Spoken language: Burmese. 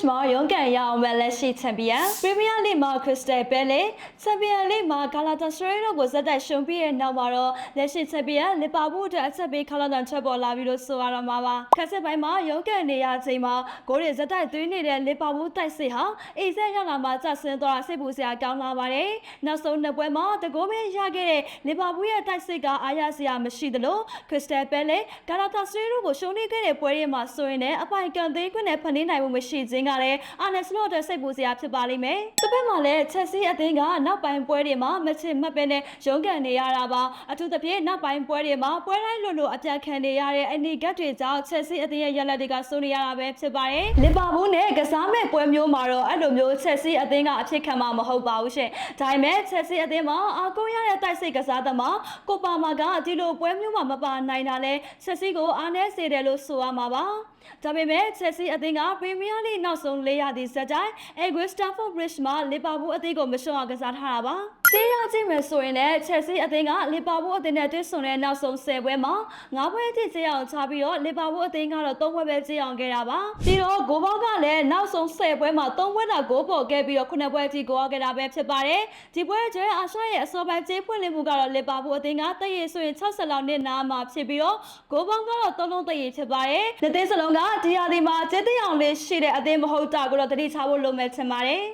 Bridge မှာရုံးကန်ရအောင်မဲ့လက်ရှိချန်ပီယံ Premier League မှာ Crystal Palace ချန်ပီယံ League မှာ Galatasaray တို့ကိုဇက်တိုက်ရှုံးပြီးတဲ့နောက်မှာတော့လက်ရှိချန်ပီယံလီဗာပူးအတွက်အချက်ပေးခလာတန်ထွက်ပေါ်လာပြီးလို့ဆိုရတော့မှာပါခက်စစ်ပိုင်းမှာရုံးကန်နေရချိန်မှာဂိုးတွေဇက်တိုက်သွင်းနေတဲ့လီဗာပူးတိုက်စစ်ဟာအေးဆက်ရောက်လာမှကျဆင်းသွားတာစိတ်ပူစရာကောင်းလာပါတယ်နောက်ဆုံးနှစ်ပွဲမှာတကိုးမင်းရခဲ့တဲ့လီဗာပူးရဲ့တိုက်စစ်ကအားရစရာမရှိသလို Crystal Palace Galatasaray တို့ကိုရှုံးနေခဲ့တဲ့ပွဲတွေမှာဆိုရင်လည်းအပိုင်ကန်သိန်းခွင့်နဲ့ဖန်တီးနိုင်မှုမရှိခြင်းကလည်းအာနယ်စလော့အတွက်စိတ်ပူစရာဖြစ်ပါလိမ့်မယ်။တစ်ဖက်မှာလည်းချက်စီအသင်းကနောက်ပိုင်းပွဲတွေမှာမချစ်မက်ပဲနဲ့ရုန်းကန်နေရတာပါ။အထူးသဖြင့်နောက်ပိုင်းပွဲတွေမှာပွဲတိုင်းလွတ်လွတ်အပြတ်ခံနေရတဲ့အနီဂတ်တွေကြောင့်ချက်စီအသင်းရဲ့ရလဒ်တွေကစိုးနေရတာပဲဖြစ်ပါတယ်။လီဗာပူးနဲ့ကစားမဲ့ပွဲမျိုးမှာတော့အဲ့လိုမျိုးချက်စီအသင်းကအဖြစ်ခံမှာမဟုတ်ပါဘူးရှင်။ဒါပေမဲ့ချက်စီအသင်းမှာအာကုန်းရတဲ့တိုက်စိတ်ကစားသမားကိုပါမာကဒီလိုပွဲမျိုးမှာမပါနိုင်တာလဲချက်စီကိုအားနည်းစေတယ်လို့ဆိုရမှာပါ။ဒါပေမဲ့ချက်စီအသင်းကပရီးမီးယားလိနောက်ဆုံး၄ရာသီဇက်တိုင်းအဲဂွစ်တာဖို့ဘရစ်မှာလီဗာပူးအသင်းကိုမရှုံးအောင်ကစားထားတာပါ။ စေးရကြည့်မယ်ဆိုရင်လည်းချက်စီအသင်းကလီဗာပူးအသင်းနဲ့တွေ့ဆုံတဲ့နောက်ဆုံး10ပွဲမှာ9ပွဲအထိကျေးအောင်ချပြီးတော့လီဗာပူးအသင်းကတော့3ပွဲပဲကျေးအောင်ခဲ့တာပါ။ပြီးတော့ဂိုးဘောက်ကလည်းနောက်ဆုံး10ပွဲမှာ3ပွဲသာဂိုးပေါ်ခဲ့ပြီးတော့9ပွဲအထိဂိုးအောင်ခဲ့တာပဲဖြစ်ပါတယ်။ဒီပွဲကျဲအာရှရဲ့အစောပိုင်းကျေးဖွင့်လင်းမှုကတော့လီဗာပူးအသင်းကတည့်ရဆိုရင်60လောက်နဲ့နားမှာဖြစ်ပြီးတော့ဂိုးဘောက်ကတော့3လုံးတည့်ရဖြစ်ပါတယ်။နှစ်သိန်းစလုံးကဒီဟာဒီမှာကျေးသိအောင်လေးရှိတဲ့အသင်းမဟုတ်တာကိုတော့တတိချဖို့လိုမယ်ထင်ပါတယ်။